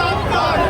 Obrigado, cara!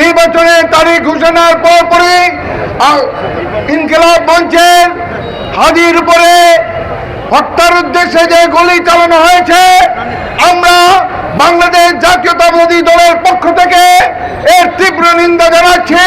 নির্বাচনের তারিখ ঘোষণার পরপরই ইনকিলাব মঞ্চের হাজির উপরে হত্যার উদ্দেশ্যে যে গুলি চালানো হয়েছে, আমরা বাংলাদেশ জাতীয়তাবাদী দলের পক্ষ থেকে এর তীব্র নিন্দা জানাচ্ছি।